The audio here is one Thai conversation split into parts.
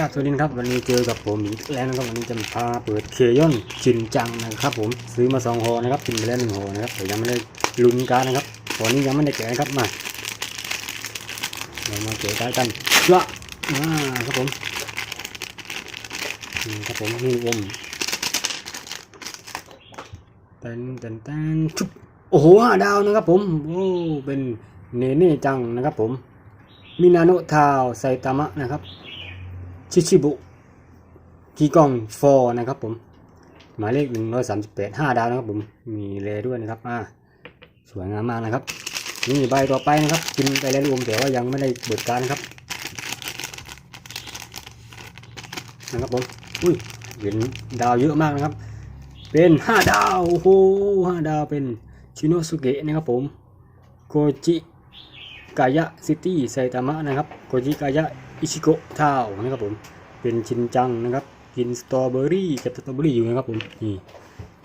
ครับสวัสดีครับวันนี้เจอกับผมอีกแล้วนะครับวันนี้จะพาเปิดเคยอนจินจังนะครับ ผมซื้อมาสองห่อนะครับกินไปแล้วหนึ่งห่อนะครับแต่ยังไม่ได้ลุ้นการนะครับตอนนี้ยังไม่ได้แกะนะครับมาเรามาแกะกันละอ่าครับผมนี่ครับผมนี่วมเต้นเต้นเต้นชุบโอ้โหห้าดาวนะครับผมโอ้เป็นเนเน่จังนะครับผมมินาโนทาวไซตามะนะครับ ชิชิบุกีกองฟอร์นะครับผม หมายเลขหนึ่งร้อยสามสิบแปดห้าดาวนะครับผม มีเลด้วยนะครับอ่าสวยงามมากนะครับ นี่ใบต่อไปนะครับ กินไปแล้วรวมแต่ว่ายังไม่ได้เปิดการนะครับ นะครับผม อุ้ย เห็นดาวเยอะมากนะครับ เป็นห้าดาว โอ้โหห้าดาวเป็นชิโนสุเกะนะครับผม โกจิ กายะซิตี้ไซตามะนะครับโกจิกายะอิชิโกะทาวนะครับผมเป็นชินจังนะครับ กินสตรอเบอรี่กับสตรอเบอรี่อยู่นะครับผมนี่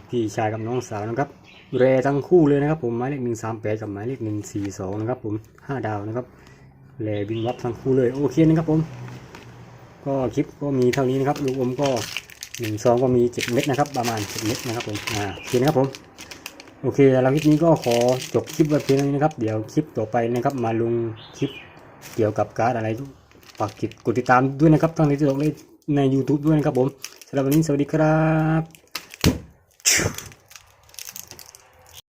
พี่ชายกับน้องสาวนะครับแรทั้งคู่เลยนะครับผมหมายเลขหนึ่งสามแปดกับหมายเลขหนึ่งสี่สองนะครับผมห้าดาวนะครับแรบินวับทั้งคู่เลยโอเคนะครับผม ก็คลิปก็มีเท่านี้นะครับลูกอมก็หนึ่งซองก็มีเจ็ดเม็ดนะครับ ประมาณเจ็ดเม็ดนะครับผมอ่าโอเคนะครับผม โอเคแล้วคลิปนี้ก็ขอจบคลิปไว้เพียงเท่านี้นะครับ เดี๋ยวคลิปต่อไปนะครับ มาลงคลิปเกี่ยวกับการ์ดอะไรฝากกดติดตามด้วยนะครับทั้งในทิกตอกและใน YouTube ด้วยนะครับผมสำหรับวันนี้สวัสดีครับ